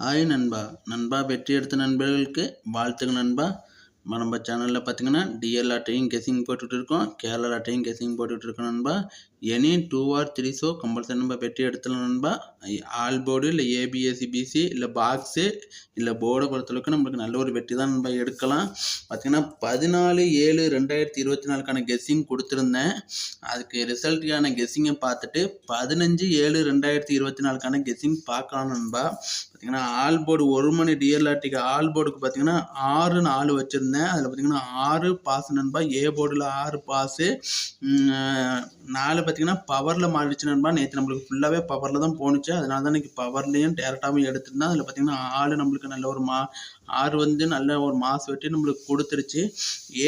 Hi நண்பா. நண்பா வெற்றி எடுத்த நண்பர்களுக்கு வாழ்த்துக்கள் நண்பா. நம்ம சேனலில் பார்த்தீங்கன்னா டிஎல் அட்டையும் கெஸிங் போட்டுட்ருக்கோம் கேரளா அட்டையும் கெஸிங் போட்டுட்ருக்கோம் நண்பா. Any two or three so compulsory நம்ம பெட்டி எடுத்துலாம் நண்பா. ஆல் போர்டு இல்லை A B S C B C இல்லை பாக்ஸு இல்லை போர்டை பொறுத்தளவுக்கு நம்மளுக்கு நல்ல ஒரு வெற்றி தான் நண்பா எடுக்கலாம். பார்த்தீங்கன்னா பதினாலு ஏழு ரெண்டாயிரத்தி இருபத்தி நாலுக்கான கெஸ்ஸிங் கொடுத்துருந்தேன். அதுக்கு ரிசல்ட்டுக்கான கெஸ்ஸிங்கை பார்த்துட்டு பதினஞ்சு ஏழு ரெண்டாயிரத்தி இருபத்தி நாலுக்கான கெஸ்ஸிங் பார்க்கலாம் நண்பா. பார்த்தீங்கன்னா ஆல் போர்டு ஒரு மணி டிஎல்ஆர்டிக்கு ஆல் போர்டுக்கு பார்த்தீங்கன்னா ஆறு நாலு வச்சுருந்தேன். அதில் பார்த்தீங்கன்னா ஆறு பாஸ் நண்பா. ஏ போர்டில் ஆறு பாஸு நாலு பார்த்தீங்கன்னா பவரில் மாறிடுச்சு நண்பா. நேற்று நம்மளுக்கு ஃபுல்லாகவே பவரில் தான் போணுச்சு. அதனால தான் இன்றைக்கி பவர்லேயும் டேரெக்டாகவும் எடுத்துருந்தா அதில் பார்த்தீங்கன்னா ஆள் நம்மளுக்கு நல்ல ஒரு மா ஆறு வந்து நல்ல ஒரு மாசு வெட்டி நம்மளுக்கு கொடுத்துருச்சு.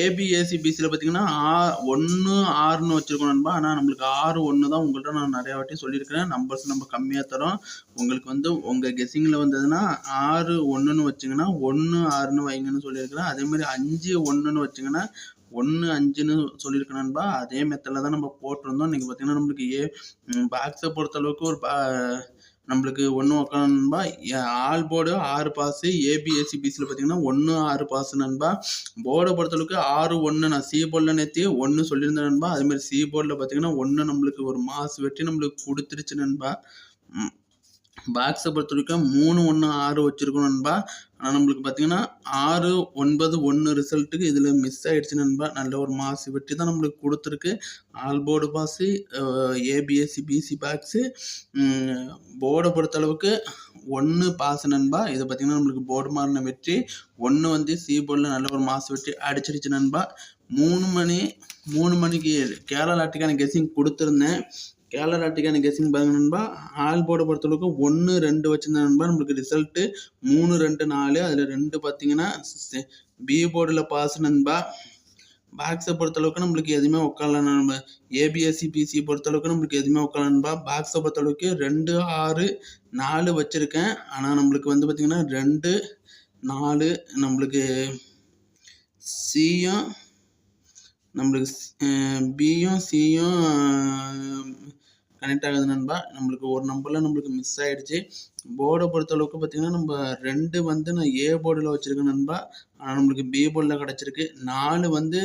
ஏபிஏசி பிசியில் பார்த்தீங்கன்னா ஆ ஒன்று ஆறுன்னு வச்சுருக்கோம் நண்பா. ஆனால் நம்மளுக்கு ஆறு ஒன்று தான் உங்கள்கிட்ட நான் நிறையா வாட்டி சொல்லியிருக்கிறேன். நம்பர்ஸ் நம்ம கம்மியாக தரோம். உங்களுக்கு வந்து உங்கள் கெஸ்ஸிங்கில் வந்ததுன்னா ஆறு ஒன்றுன்னு வச்சிங்கன்னா ஒன்று ஆறுன்னு வைங்கன்னு சொல்லியிருக்கிறேன். அதே மாதிரி அஞ்சு ஒன்றுன்னு வச்சிங்கன்னா ஒன்று அஞ்சுன்னு சொல்லியிருக்கேன் நண்பா. அதே மெத்தடில் தான் நம்ம போட்டிருந்தோம். இன்றைக்கி பார்த்தீங்கன்னா நம்மளுக்கு ஏ பாக்ஸை பொறுத்தளவுக்கு ஒரு பா நம்மளுக்கு ஒன்று உட்காந்து ஆல் போர்டு ஆறு பாஸு ஏபிஎஸ்சி பிசியில் பார்த்தீங்கன்னா ஒன்று ஆறு பாஸு நண்பா. போர்டை பொறுத்தளவுக்கு ஆறு ஒன்று நான் சி போர்டில் நேற்றி ஒன்று சொல்லியிருந்தேன் நண்பா. அதுமாதிரி சி போர்டில் பார்த்தீங்கன்னா ஒன்று நம்மளுக்கு ஒரு மாசு வெட்டி நம்மளுக்கு கொடுத்துருச்சு நண்பா. பாக்ஸை பொறுத்த வரைக்கும் மூணு ஒன்று ஆறு வச்சுருக்கோம் நண்பா. ஆனால் நம்மளுக்கு பார்த்தீங்கன்னா ஆறு ஒன்பது ஒன்று ரிசல்ட்டுக்கு இதில் மிஸ் ஆகிடுச்சு நண்பா. நல்ல ஒரு மாசு வெட்டி தான் நம்மளுக்கு கொடுத்துருக்கு. All board boss ABC BC box போர்டை பொறுத்த அளவுக்கு ஒன்று பாஸ் நண்பா. இது பார்த்திங்கன்னா நம்மளுக்கு போர்டு மாறின வெற்றி. ஒன்று வந்து சி போர்டில் நல்ல ஒரு மாசு வெட்டி அடிச்சிருச்சு நண்பா. மூணு மணி மூணு மணிக்கு கேரளா நாட்டுக்கான கெஸ்ஸிங் கொடுத்துருந்தேன். கேரளா நாட்டுக்கான கெஸ்ஸிங் பாருங்க நண்பா. ஆல் போர்டை பொறுத்தளவுக்கு ஒன்று ரெண்டு வச்சுருந்தா நண்பா. நம்மளுக்கு ரிசல்ட்டு மூணு ரெண்டு நாலு அதில் ரெண்டு பார்த்தீங்கன்னா பி போர்டில் பாஸ் நண்பா. பாக்ஸை பொறுத்தளவுக்கு நம்மளுக்கு எதுவுமே உட்கால நம்ம ஏபிஎஸ்சி பிசி பொறுத்தளவுக்கு நம்மளுக்கு எதுவுமே உட்காலன்பா பாக்ஸை பொறுத்தளவுக்கு ரெண்டு ஆறு நாலு வச்சுருக்கேன். ஆனால் நம்மளுக்கு வந்து பார்த்திங்கன்னா ரெண்டு நாலு நம்மளுக்கு சியும் நம்மளுக்கு பியும் சியும் கனெக்ட் ஆகுது நண்பா. நம்மளுக்கு ஒரு நம்பரில் நம்மளுக்கு மிஸ் ஆகிடுச்சு போர்டை பொறுத்தளவுக்கு பார்த்திங்கன்னா நம்ம ரெண்டு வந்து நான் ஏ போர்டில் வச்சுருக்கேன் நண்பா. ஆனால் நம்மளுக்கு பி போர்டில் கிடச்சிருக்கு. நாலு வந்து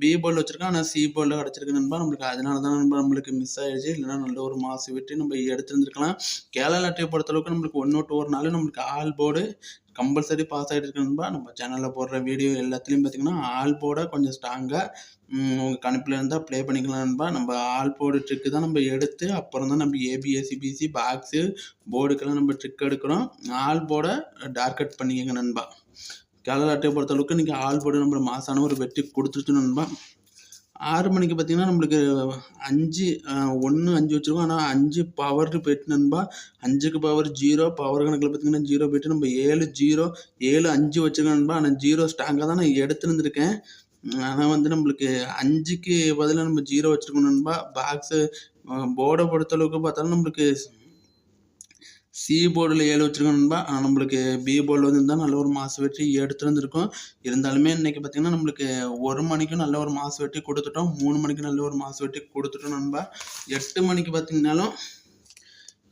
பி போர்டில் வச்சுருக்கேன். ஆனால் சி போர்டில் கிடச்சிருக்கு நண்பா. நம்மளுக்கு அதனால தான் நண்பா நம்மளுக்கு மிஸ் ஆகிடுச்சு இல்லைனா நல்ல ஒரு மாசு விட்டு நம்ம எடுத்துருந்துருக்கலாம். கேரளா அட்டையை பொறுத்தளவுக்கு நம்மளுக்கு ஒன்று விட்டு ஒரு நாள் நம்மளுக்கு ஆல் போர்டு கம்பல்சரி பாஸ் ஆகிட்டு இருக்கு நம்ம சேனலில் போடுற வீடியோ எல்லாத்துலேயும் பார்த்தீங்கன்னா ஆல் போட கொஞ்சம் ஸ்ட்ராங்காக உங்கள் கணிப்பில் இருந்தால் ப்ளே பண்ணிக்கலாம் நண்பா. நம்ம ஆல் போர்டு ட்ரிக்கு தான் நம்ம எடுத்து அப்புறம் தான் நம்ம ஏபிஎஸ்சிபிசி பாக்ஸு போர்டுக்கெல்லாம் நம்ம ட்ரிக் எடுக்கிறோம். ஆல் போர்டை டார்க் கட் பண்ணிக்கங்க நண்பா. கேரளா அட்டையை பொறுத்தளவுக்கு இன்றைக்கி ஆல் போர்டு நம்ம மாசான ஒரு வெற்றி கொடுத்துருச்சு நண்பா. ஆறு மணிக்கு பார்த்தீங்கன்னா நம்மளுக்கு அஞ்சு ஒன்று அஞ்சு வச்சுருக்கோம். ஆனால் அஞ்சு பவர் போயிட்டு நண்பா அஞ்சுக்கு பவர் ஜீரோ பவர் கணக்கில் பார்த்தீங்கன்னா ஜீரோ போயிட்டு நம்ம ஏழு ஜீரோ ஏழு அஞ்சு வச்சுருக்கோம் நண்பா. ஆனால் ஜீரோ ஸ்ட்ராங்காக தான் நான் எடுத்துருந்துருக்கேன் ஆனால் வந்து நம்மளுக்கு அஞ்சுக்கு பதிலாக நம்ம ஜீரோ வச்சுருக்கோம் நண்பா. பாக்ஸு போர்டை பொறுத்தளவுக்கு பார்த்தாலும் நம்மளுக்கு சி போர்டில் ஏழு வச்சுருக்கோம் நண்பா. ஆனால் நம்மளுக்கு பி போர்டில் வந்து இருந்தால் நல்ல ஒரு மாசு வெட்டி எடுத்துருந்துருக்கோம். இருந்தாலுமே இன்றைக்கி பார்த்திங்கன்னா நம்மளுக்கு ஒரு மணிக்கும் நல்ல ஒரு மாசு வெட்டி கொடுத்துட்டோம். மூணு மணிக்கு நல்ல ஒரு மாசு வெட்டி கொடுத்துட்டோம் நண்பா. எட்டு மணிக்கு பார்த்திங்கனாலும்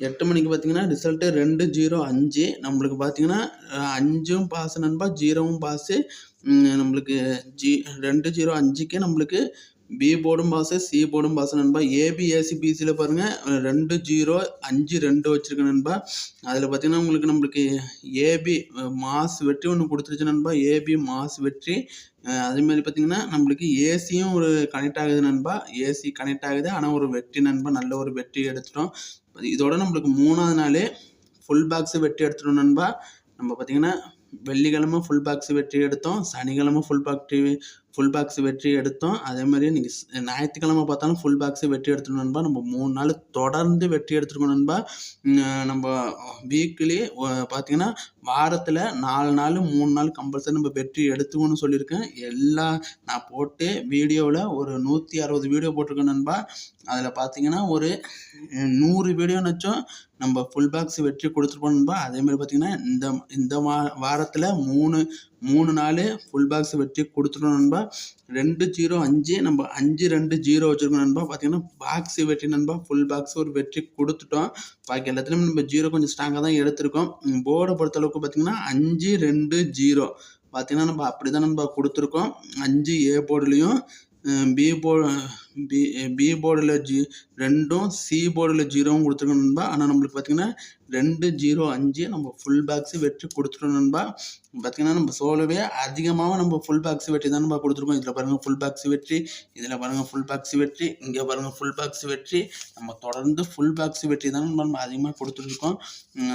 எட்டு மணிக்கு பார்த்தீங்கன்னா ரிசல்ட்டு ரெண்டு ஜீரோ அஞ்சு. நம்மளுக்கு பார்த்தீங்கன்னா அஞ்சும் பாஸ் நண்பா ஜீரோவும் பாஸு நம்மளுக்கு ஜி ரெண்டு ஜீரோ அஞ்சுக்கே நம்மளுக்கு பி போர்டும் பாஸு சி போர்டும் பாஸ் நண்பா. ஏபிஏசி பிசியில் பாருங்கள் ரெண்டு ஜீரோ அஞ்சு ரெண்டு வச்சுருக்கேன் நண்பா. அதில் பார்த்தீங்கன்னா உங்களுக்கு நம்மளுக்கு ஏபி மாஸ் வெற்றி ஒன்று கொடுத்துருச்சு நண்பா. ஏபி மாஸ் வெற்றி. அதேமாதிரி பார்த்தீங்கன்னா நம்மளுக்கு ஏசியும் ஒரு கனெக்ட் ஆகுது நண்பா. ஏசி கனெக்ட் ஆகுது. ஆனால் ஒரு வெற்றி நண்பா நல்ல ஒரு வெற்றி எடுத்துட்டோம். இதோட நம்மளுக்கு மூணாவது நாளே ஃபுல் பாக்ஸு வெட்டி எடுத்துட்டோம் நண்பா. நம்ம பார்த்திங்கன்னா வெள்ளிக்கிழமை ஃபுல் பாக்ஸ் வெற்றி எடுத்தோம். சனிக்கிழமை ஃபுல் பாக்ஸ் ஃபுல் பாக்ஸ் வெற்றி எடுத்தோம். அதே மாதிரி நீங்கள் ஞாயிற்றுக்கிழமை பார்த்தாலும் ஃபுல் பாக்ஸு வெற்றி எடுத்துக்கணும் நண்பா. நம்ம மூணு நாள் தொடர்ந்து வெற்றி எடுத்துருக்கோம் நண்பா. நம்ம வீக்லி பார்த்தீங்கன்னா வாரத்தில் நாலு நாள் மூணு நாள் கம்பல்சரி நம்ம வெற்றி எடுத்துக்கணும்னு சொல்லியிருக்கேன். எல்லா நான் போட்டு வீடியோவில் ஒரு நூற்றி அறுபது வீடியோ போட்டிருக்கேன் நண்பா. அதில் பார்த்தீங்கன்னா ஒரு நூறு வீடியோனாச்சும் நம்ம ஃபுல் பாக்ஸ் வெற்றி கொடுத்துருப்போம் நண்பா. அதேமாதிரி பார்த்தீங்கன்னா இந்த இந்த வா வாரத்தில் மூணு மூணு நாள் ஃபுல் பாக்ஸ் வெற்றி கொடுத்துருவோம் நண்பா. ரெண்டு ஜீரோ அஞ்சு நம்ம அஞ்சு ரெண்டு ஜீரோ வச்சுருக்கோம் நண்பா. பார்த்தீங்கன்னா பாக்ஸ் வெற்றி நண்பா. ஃபுல் பாக்ஸ் ஒரு வெற்றி கொடுத்துட்டோம். பாக்கி எல்லாத்துலேயும் நம்ம ஜீரோ கொஞ்சம் ஸ்ட்ராங்காக தான் எடுத்திருக்கோம். போர்டை பொறுத்தளவுக்கு பார்த்தீங்கன்னா அஞ்சு ரெண்டு ஜீரோ பார்த்தீங்கன்னா நம்ம அப்படி தான் நம்ம கொடுத்துருக்கோம். அஞ்சு ஏ போர்டுலேயும் பி போர்டு பி பி போர்டில் ஜி ரெண்டும் சி போர்டில் ஜீரோவும் கொடுத்துருக்கோம் நண்பா. ஆனால் நம்மளுக்கு பார்த்தீங்கன்னா ரெண்டு ஜீரோ அஞ்சு நம்ம ஃபுல் பேக்ஸு வெற்றி கொடுத்துருவோம் நண்பா. பார்த்தீங்கன்னா நம்ம சோலோவே அதிகமாக நம்ம ஃபுல் பேக்ஸ் வெற்றி தான் நம்ம கொடுத்துருக்கோம். இதில் பாருங்கள் ஃபுல் பேக்ஸ் வெற்றி இதில் பாருங்கள் ஃபுல் பேக்ஸ் வெற்றி இங்கே பாருங்கள் ஃபுல் பேக்ஸ் வெற்றி நம்ம தொடர்ந்து ஃபுல் பேக்ஸ் வெற்றி தான் நம்ம அதிகமாக கொடுத்துருக்கோம்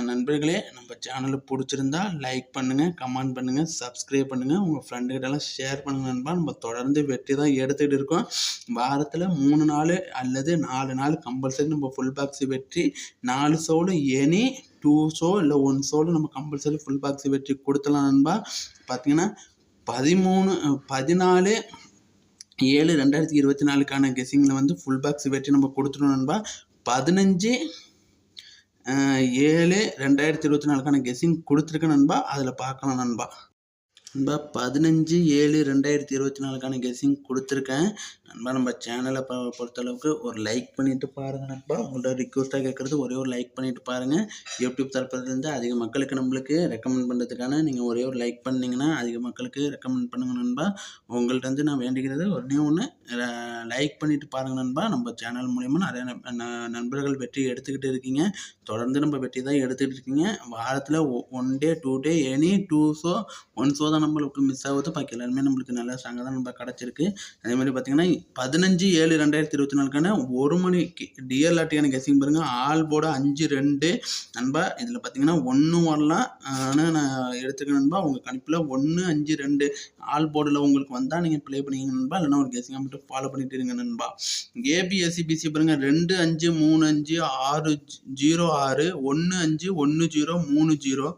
நண்பர்களே நம்ம சேனலை பிடிச்சிருந்தா லைக் பண்ணுங்கள் கமெண்ட் பண்ணுங்கள் சப்ஸ்கிரைப் பண்ணுங்கள் உங்கள் ஃப்ரெண்டுகிட்டலாம் ஷேர் பண்ணுங்கள் நண்பா. நம்ம தொடர்ந்து வெற்றி தான் எடுத்துகிட்டு இருக்கோம். வாரத்தில் மூணு நாள் அல்லது நாலு நாள் கம்பல்சரி நம்ம ஃபுல் பாக்ஸ் வெற்றி நாலு சோலு எனி டூ ஷோ இல்லை ஒன் ஷோவில் நம்ம கம்பல்சரி ஃபுல் பாக்ஸ் வெற்றி கொடுத்தலாம் நண்பா. பார்த்தீங்கன்னா பதிமூணு பதினாலு ஏழு ரெண்டாயிரத்தி இருபத்தி நாலுக்கான கெஸிங்கில் வந்து ஃபுல் பாக்ஸ் வெற்றி நம்ம கொடுத்துட்டோம் நண்பா. பதினஞ்சு ஏழு ரெண்டாயிரத்தி இருபத்தி நாலுக்கான கெஸிங் கொடுத்துருக்கேன் நண்பா. அதில் பார்க்கலாம் நண்பா. நண்பா பதினஞ்சு ஏழு ரெண்டாயிரத்தி இருபத்தி நாலுக்கான கெஸிங் கொடுத்துருக்கேன். நண்பா நம்ம சேனலை ப பொறுத்தளவுக்கு ஒரு லைக் பண்ணிவிட்டு பாருங்கள் நண்பா. உங்கள்கிட்ட ரிக்வஸ்ட்டாக கேட்குறது ஒரே ஒரு லைக் பண்ணிவிட்டு பாருங்கள் யூடியூப் தரப்புலேருந்து அதிக மக்களுக்கு நம்மளுக்கு ரெக்கமெண்ட் பண்ணுறதுக்கான நீங்கள் ஒரே ஒரு லைக் பண்ணிங்கன்னா அதிக மக்களுக்கு ரெக்கமெண்ட் பண்ணுங்கள் நண்பா. உங்கள்கிட்ட வந்து நான் வேண்டிக்கிறது ஒன்றே ஒன்று லைக் பண்ணிவிட்டு பாருங்கள் நண்பா. நம்ம சேனல் மூலிமா நிறைய நண்பர்கள் வெற்றி எடுத்துக்கிட்டு இருக்கீங்க. தொடர்ந்து நம்ம வெற்றி தான் எடுத்துக்கிட்டு இருக்கீங்க. வாரத்தில் one day two day any two show one show தான் நம்மளுக்கு மிஸ் ஆகுது. பாக்கி எல்லாருமே நம்மளுக்கு நல்ல சாங்காக தான் நம்ம கிடச்சிருக்கு. அதே மாதிரி பார்த்தீங்கன்னா பதினஞ்சு ஏழு ரெண்டாயிரத்தி இருபத்தி நாலுக்கான ஒரு மணிக்கு டிஎல்ஆர்டியான கெஸிங் பாருங்கள் ஆல் போட அஞ்சு ரெண்டு. நண்பா இதில் பார்த்தீங்கன்னா ஒன்று வரலாம் ஆனால் நான் எடுத்துக்க நண்பா. உங்கள் கணிப்பில் ஒன்று அஞ்சு ரெண்டு ஆல் போர்டில் உங்களுக்கு வந்தால் நீங்கள் ப்ளே பண்ணிங்க நண்பா. இல்லைனா ஒரு கெஸிங்காக மட்டும் ஃபாலோ பண்ணிட்டு இருங்க நண்பா. ஏபிஎஸ்சி பிசி பாருங்கள் ரெண்டு அஞ்சு மூணு அஞ்சு ஆறு ஜீரோ ஆறு ஒன்று அஞ்சு ஒன்று ஜீரோ மூணு ஜீரோ.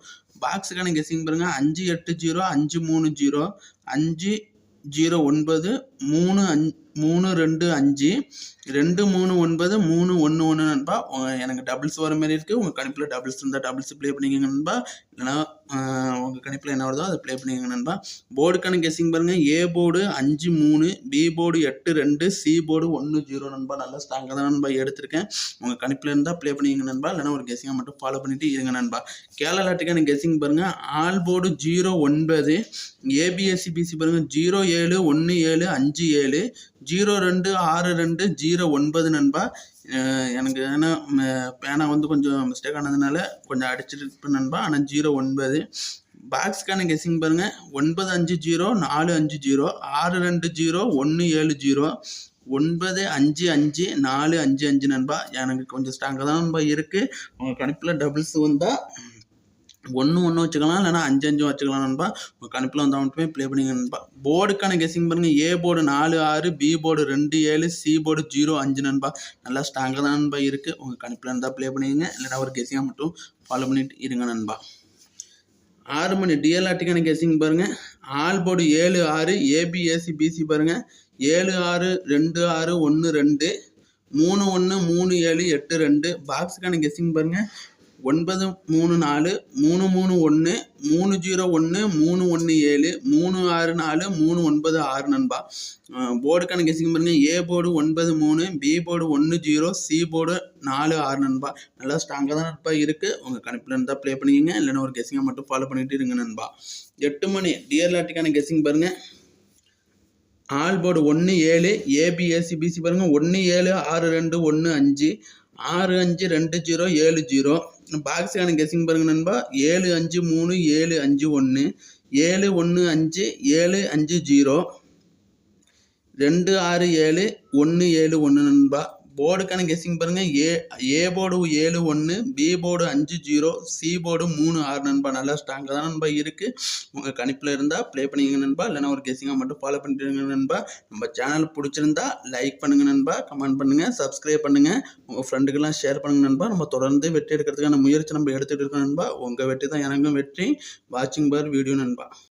பாக்ஸுக்கான கெஸிங் பாருங்கள் அஞ்சு எட்டு ஜீரோ அஞ்சு மூணு ஜீரோ அஞ்சு ஜீரோ ஒன்பது மூணு அஞ் மூணு ரெண்டு அஞ்சு. ரெண்டு மூணு ஒன்பது மூணு ஒன்று ஒன்று நண்பா. எனக்கு டபுள்ஸ் வர மாதிரி இருக்குது உங்கள் கணிப்பில் டபுள்ஸ் இருந்தால் டபுள்ஸ் ப்ளே பண்ணிக்கங்க நண்பா. இல்லைனா உங்கள் கணிப்பில் என்ன வருதோ அதை ப்ளே பண்ணிக்கங்க நண்பா. போர்டுக்கான கெஸ்ஸிங் பாருங்கள் ஏ போர்டு அஞ்சு மூணு பி போர்டு எட்டு ரெண்டு சி போர்டு ஒன்று ஜீரோ நண்பா. நல்லா ஸ்ட்ராங்காக தான் நண்பா எடுத்திருக்கேன். உங்கள் கணிப்பில் இருந்தால் ப்ளே பண்ணிக்கங்க நண்பா. இல்லைனா ஒரு கெஸ்ஸிங்காக மட்டும் ஃபாலோ பண்ணிவிட்டு இருங்க நண்பா. கேரளாட்டுக்கான கெஸ்ஸிங் பாருங்கள் ஆல் போர்டு ஜீரோ ஒன்பது. A B S C B C பாருங்கள் ஜீரோ ஏழு ஒன்று ஏழு அஞ்சு ஏழு. ஜீரோ ரெண்டு ஆறு ரெண்டு ஜீரோ ஒன்பது நண்பா. எனக்கு ஏன்னா பேனா வந்து கொஞ்சம் மிஸ்டேக் ஆனதுனால கொஞ்சம் அடிச்சிட்டு நண்பா. ஆனால் ஜீரோ ஒன்பது. பாக்ஸ்க்கான கெஸிங் பாருங்கள் ஒன்பது அஞ்சு ஜீரோ நாலு அஞ்சு ஜீரோ ஆறு ரெண்டு ஜீரோ ஒன்று ஏழு ஜீரோ ஒன்பது அஞ்சு அஞ்சு நாலு அஞ்சு அஞ்சு நண்பா. எனக்கு கொஞ்சம் ஸ்ட்ராங்காக தான் நண்பா இருக்குது உங்கள் கணிப்பில் டபுள்ஸ் வந்தால் ஒன்று ஒன்று வச்சுக்கலாம் இல்லைனா அஞ்சு அஞ்சு வச்சுக்கலாம் நண்பா. உங்கள் கணிப்பில் வந்தால் மட்டுமே ப்ளே பண்ணிங்க நண்பா. போர்டுக்கான கெஸிங் பாருங்கள் ஏ போர்டு நாலு ஆறு பி போர்டு ரெண்டு ஏழு சி போர்டு ஜீரோ அஞ்சு நண்பா. நல்லா ஸ்ட்ராங்காக தான் நண்பா இருக்குது உங்கள் கணிப்பில் இருந்தால் ப்ளே பண்ணிங்க இல்லைனா ஒரு கெஸிங்காக மட்டும் ஃபாலோ பண்ணிட்டு இருங்க நண்பா. ஆறு மணி டிஎல்ஆர்டிக்கான கெஸிங் பாருங்கள் ஆல் போர்டு ஏழு ஆறு ஏபிஏசி பிசி பாருங்கள் ஏழு ஆறு ரெண்டு ஆறு ஒன்று ரெண்டு. மூணு ஒன்று மூணு ஏழு எட்டு ரெண்டு. பாக்ஸுக்கான கெஸ்ஸிங் பாருங்கள் ஒன்பது மூணு நாலு மூணு மூணு ஒன்று மூணு ஜீரோ ஒன்று மூணு ஒன்று ஏழு மூணு ஆறு நாலு மூணு ஒன்பது ஆறு நண்பா. போர்டுக்கான கெஸிங் பாருங்க. ஏ போர்டு ஒன்பது மூணு பி போர்டு ஒன்று ஜீரோ சி போர்டு நாலு ஆறு நண்பா. நல்லா ஸ்ட்ராங்காக தான் நண்பா இருக்குது உங்கள் கணிப்பில் இருந்தால் ப்ளே பண்ணிக்கோங்க. இல்லைன்னா ஒரு கெஸிங்கை மட்டும் ஃபாலோ பண்ணிட்டு இருங்க நண்பா. எட்டு மணி டியர் லாட்டிக்கான கெஸிங் பாருங்கள் ஆல் போர்டு ஒன்று ஏழு ஏபிஎஸ்சி பிசி பாருங்கள் ஒன்று ஏழு ஆறு ரெண்டு ஒன்று அஞ்சு ஆறு அஞ்சு ரெண்டு ஜீரோ ஏழு ஜீரோ. பாக்ஸுக்கான கெஸிங் பாருங்க நண்பா. ஏழு அஞ்சு மூணு ஏழு அஞ்சு ஒன்று ஏழு ஒன்று அஞ்சு ஏழு அஞ்சு ஜீரோ. ரெண்டு ஆறு ஏழு ஒன்று ஏழு ஒன்று நண்பா. போர்டுக்கான கெஸ்ஸிங் பாருங்கள் ஏ ஏ போர்டு ஏழு ஒன்று பி போர்டு அஞ்சு ஜீரோ சி போர்டு மூணு ஆறு நண்பா. நல்லா ஸ்ட்ராங்காக தான் நண்பா இருக்குது உங்கள் கணிப்பில் இருந்தால் ப்ளே பண்ணிக்கங்க நண்பா. இல்லைனா ஒரு கெஸ்ஸிங்காக மட்டும் ஃபாலோ பண்ணிடுங்க நண்பா. நம்ம சேனல் பிடிச்சிருந்தா லைக் பண்ணுங்கள் நண்பா. கமெண்ட் பண்ணுங்கள் சப்ஸ்கிரைப் பண்ணுங்கள் உங்கள் ஃப்ரெண்டுக்கெல்லாம் ஷேர் பண்ணுங்கள் நண்பா. நம்ம தொடர்ந்து வெற்றி எடுக்கிறதுக்கான முயற்சி நம்ம எடுத்துகிட்டு இருக்கோம் நண்பா. உங்கள் வெற்றி தான் எனக்கும் வெற்றி. வாட்சிங் பார் வீடியோ நண்பா.